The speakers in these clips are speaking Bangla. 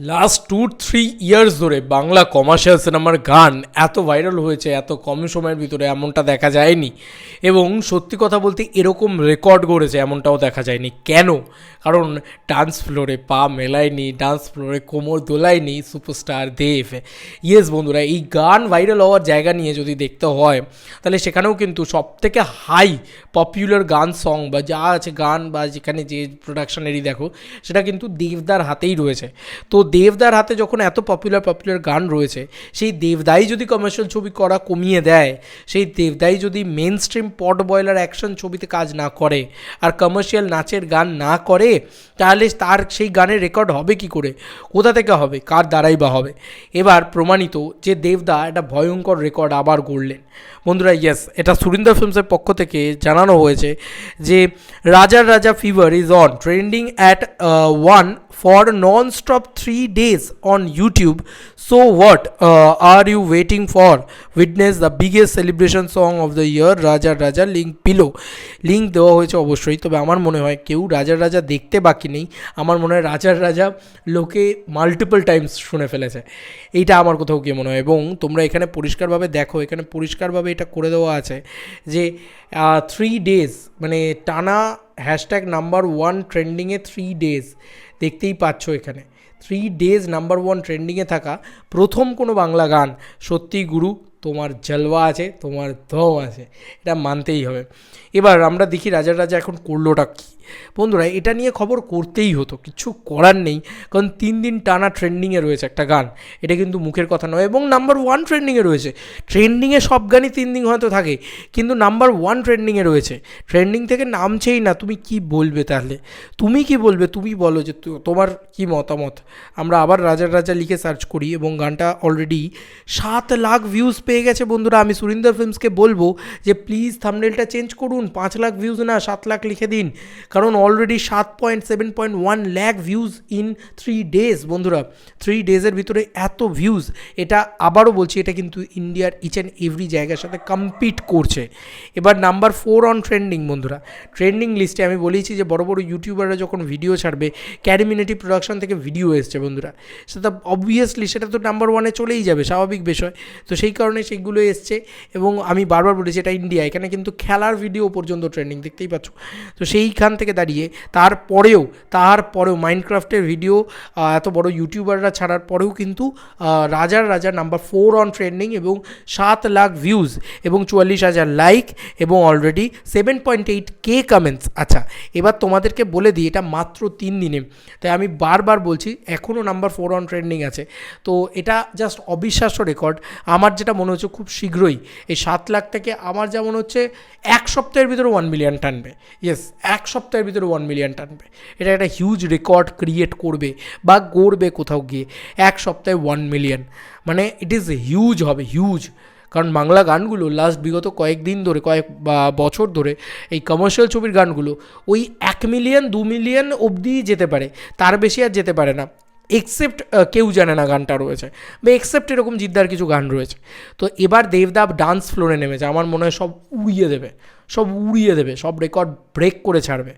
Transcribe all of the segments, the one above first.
লাস্ট টু থ্রি ইয়ার্স ধরে বাংলা কমার্শিয়াল সিনেমার গান এত ভাইরাল হয়েছে, এত কম সময়ের ভিতরে এমনটা দেখা যায়নি। এবং সত্যি কথা বলতে এরকম রেকর্ড গড়েছে এমনটাও দেখা যায়নি। কেন? কারণ ডান্স ফ্লোরে পা মেলায়নি ডান্স ফ্লোরে কোমর দোলায়নি সুপারস্টার দেব। ইয়েস বন্ধুরা, এই গান ভাইরাল হওয়ার জায়গা নিয়ে যদি দেখতে হয়, তাহলে সেখানেও কিন্তু সব থেকে হাই পপুলার গান সং বা যা আছে গান বা যেখানে যে প্রোডাকশনেরই দেখো, সেটা কিন্তু দেবদার হাতেই রয়েছে। তো দেবদার হাতে যখন এত পপুলার পপুলার গান রয়েছে, সেই দেবদাই যদি কমার্শিয়াল ছবি করা কমিয়ে দেয়, সেই দেবদাই যদি mainstream potboiler action ছবিতে কাজ না করে আর কমার্শিয়াল নাচের গান না করে, তাহলে তার সেই গানের রেকর্ড হবে কি করে? কোথা থেকে হবে? কার দ্বারাই বা হবে? এবার প্রমাণিত যে দেবদা একটা ভয়ঙ্কর রেকর্ড আবার গড়লেন। বন্ধুরা ইয়েস এটা সুরিন্দর ফিল্মসের পক্ষ থেকে জানানো হয়েছে যে রাজার Raja fever is on trending at one for non stop three days on YouTube so what are you waiting for witness the biggest celebration song of the year রাজার রাজা লিঙ্ক পিলো লিঙ্ক দেওয়া হয়েছে অবশ্যই, তবে আমার মনে হয় কেউ রাজার রাজা দেখতে বাকি নেই। আমার মনে হয় রাজার রাজা লোকে মাল্টিপল টাইমস শুনে ফেলেছে। এইটা আমার কোথাও গিয়ে মনে হয়। এবং তোমরা এখানে পরিষ্কারভাবে দেখো, এখানে পরিষ্কারভাবে এটা করে দেওয়া আছে যে থ্রি ডেজ মানে টানা হ্যাশট্যাগ নাম্বার ওয়ান ট্রেন্ডিংয়ে থ্রি ডেজ দেখতেই পাচ্ছ এখানে। থ্রি ডেজ নাম্বার ওয়ান ট্রেন্ডিংয়ে থাকা প্রথম কোনো বাংলা গান সত্যি গুরু তোমার জলওয়া আছে, তোমার দম আছে, এটা মানতেই হবে। এবার আমরা দেখি রাজার রাজা এখন করলোটা কী। বন্ধুরা, এটা নিয়ে খবর করতেই হতো, কিছু করার নেই, কারণ তিন দিন টানা ট্রেন্ডিংয়ে রয়েছে একটা গান। এটা কিন্তু মুখের কথা নয়, এবং নাম্বার ওয়ান ট্রেন্ডিংয়ে রয়েছে। ট্রেন্ডিংয়ে সব গানই তিন দিন হয়তো থাকে, কিন্তু নাম্বার ওয়ান ট্রেন্ডিংয়ে রয়েছে। ট্রেন্ডিং থেকে নামছেই না, তুমি কি বলবে তাহলে? তুমি কি বলবে? তুমি বলো যে তোমার কি মতামত? আমরা আবার রাজার রাজা লিখে সার্চ করি, এবং গানটা অলরেডি সাত লাখ ভিউজ পেয়ে গেছে বন্ধুরা, আমি সুরিন্দর ফিল্মসকে বলব যে প্লিজ থামনেলটা চেঞ্জ করুন, পাঁচ লাখ ভিউজ না, সাত লাখ লিখে দিন। কারণ অলরেডি সাত point seven point one lakh views in three days বন্ধুরা। থ্রি ডেজের ভিতরে এত ভিউজ এটা আবারও বলছি, এটা কিন্তু ইন্ডিয়ার ইচ অ্যান্ড এভরি জায়গার সাথে কম্পিট করছে। এবার নাম্বার ফোর অন ট্রেন্ডিং বন্ধুরা। ট্রেন্ডিং লিস্টে আমি বলেছি যে বড় বড় ইউটিউবাররা যখন ভিডিও ছাড়বে ক্যারিমিনেটি প্রোডাকশন থেকে ভিডিও এসছে, বন্ধুরা। সেটা অবভিয়াসলি সেটা তো নাম্বার ওয়ানে চলেই যাবে, স্বাভাবিক বিষয়। তো সেই কারণে সেগুলো এসছে এবং আমি বারবার বলেছি এটা ইন্ডিয়া এখানে কিন্তু খেলার ভিডিও পর্যন্ত ট্রেন্ডিং দেখতেই পাচ্ছ। তো সেইখান থেকে দাঁড়িয়ে তারপরেও তারপরেও মাইনক্রাফটের ভিডিও এত বড় ইউটিউবাররা ছাড়ার পরেও কিন্তু রাজার রাজার নাম্বার ফোর অন ট্রেন্ডিং এবং সাত লাখ ভিউজ এবং চুয়াল্লিশ হাজার লাইক এবং already seven point eight K comments আচ্ছা এবার তোমাদেরকে বলে দিই, এটা মাত্র তিন দিনে। তাই আমি বারবার বলছি এখনও নাম্বার ফোর অন ট্রেন্ডিং আছে। তো এটা জাস্ট অবিশ্বাস্য রেকর্ড আমার যেটা মনে হচ্ছে খুব শীঘ্রই, এই সাত লাখ থেকে আমার যেমন হচ্ছে এক সপ্তাহের ভিতরে ওয়ান মিলিয়ন টানবে। ইয়েস এক সপ্তাহের ভিতরে ওয়ান মিলিয়ন টানবে। এটা একটা হিউজ রেকর্ড ক্রিয়েট করবে বা গড়বে কোথাও গিয়ে। এক সপ্তাহে ওয়ান মিলিয়ন মানে ইট ইজ হিউজ হবে হিউজ কারণ বাংলা গানগুলো লাস্ট বিগত কয়েকদিন ধরে, কয়েক বছর ধরে এই কমার্শিয়াল ছবির গানগুলো ওই এক মিলিয়ন দু মিলিয়ন অবধিই যেতে পারে। তার বেশি আর যেতে পারে না। এক্সেপ্ট কেউ জানে না গানটা রয়েছে, বা এক্সেপ্ট এরকম জিদ্দার কিছু গান রয়েছে। তো এবার দেবদাব ডান্স ফ্লোরে নেমেছে, আমার মনে হয় সব উড়িয়ে দেবে, সব উড়িয়ে দেবে, সব রেকর্ড ব্রেক করে ছাড়বে।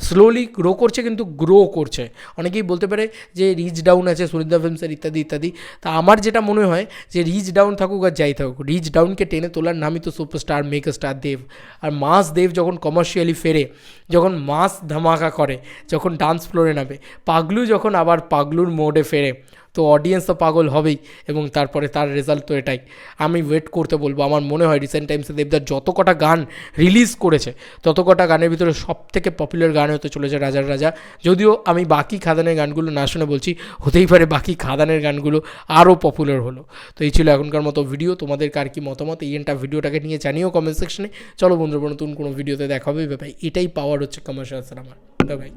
স্লোলি গ্রো করছে কিন্তু গ্রো করছে। অনেকেই বলতে পারে যে রিচ ডাউন আছে, সুরিন্দা ফিল্মসের ইত্যাদি ইত্যাদি। তা আমার যেটা মনে হয় যে রিচ ডাউন থাকুক আর যাই থাকুক রিচ ডাউনকে টেনে তোলার নামই তো সুপারস্টার স্টার দেব। আর মাস দেব যখন কমার্শিয়ালি ফেরে, যখন মাস ধামাকা করে, যখন ডান্স ফ্লোরে নামে, পাগলু যখন আবার পাগলুর মোডে ফেরে তো অডিয়েন্স তো পাগল হবেই এবং তারপরে তার রেজাল্ট তো এটাই। আমি ওয়েট করতে বলব, আমার মনে হয় রিসেন্ট টাইমসে দেবদার যত কটা গান রিলিজ করেছে, তত কটা গানের ভিতরে সব থেকে পপুলার গান হতে চলেছে রাজার রাজা। যদিও আমি বাকি খাদানের গানগুলো না শুনে বলছি, হতেই পারে বাকি খাদানের গানগুলো আরও পপুলার হলো। তো এই ছিল এখনকার মতো ভিডিও তোমাদের কার কি মতামত? এই এন্টা ভিডিওটাকে নিয়ে জানিও কমেন্ট সেকশনে চলো বন্ধুরা, নতুন কোনো ভিডিওতে দেখা হবে। ভাই এটাই পাওয়ার হচ্ছে কমার্শিয়াল সিনেমার ভাই